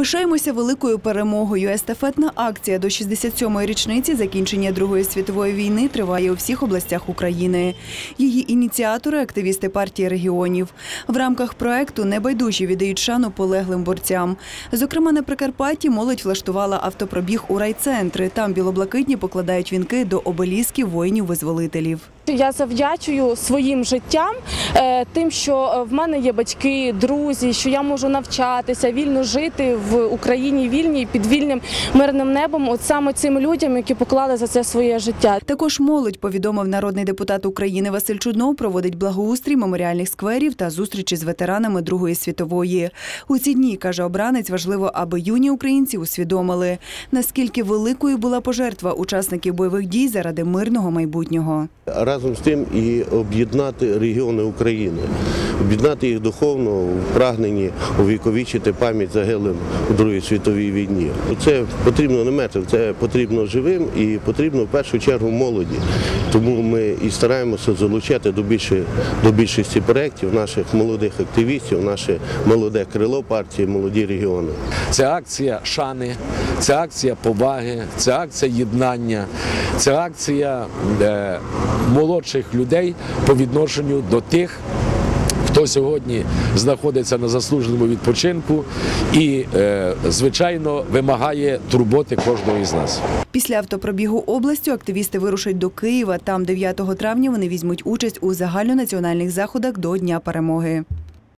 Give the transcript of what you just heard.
Пишаємося великою перемогою. Естафетна акція до 67-ї річниці закінчення Другої світової війни триває у всіх областях України. Її ініціатори активісти партії регіонів. В рамках проекту небайдужі віддають шану полеглим борцям. Зокрема, на Прикарпатті молодь влаштувала автопробіг у райцентри. Там білоблакитні покладають вінки до обелісків воїнів-визволителів. Я завдячую своїм життям е, тим, що е, в мене є батьки, друзі, що я можу навчатися, вільно жити в Україні вільній під вільним мирним небом. От саме цим людям, які поклали за це своє життя. Також молодь, повідомив народний депутат України Василь Чуднов, проводить благоустрій меморіальних скверів та зустрічі з ветеранами Другої світової. У ці дні, каже обранець, важливо, аби юні українці усвідомили, наскільки великою була пожертва учасників бойових дій заради мирного майбутнього. Разом з тим і об'єднати регіони України, об'єднати їх духовно в прагненні увіковічити пам'ять загиблим у Другій світовій війні. Це потрібно не мертвим, це потрібно живим і потрібно в першу чергу молоді. Тому ми і стараємося залучати до більше до більшості проєктів наших молодих активістів, наше молоде крило партії, молоді регіони. Це акція шани, це акція поваги, це акція єднання, це акція е, молодших людей по відношенню до тих. Хто сьогодні знаходиться на заслуженому відпочинку і, е, звичайно, вимагає турботи кожного із нас. Після автопробігу областю активісти вирушать до Києва. Там 9 травня вони візьмуть участь у загальнонаціональних заходах до Дня перемоги.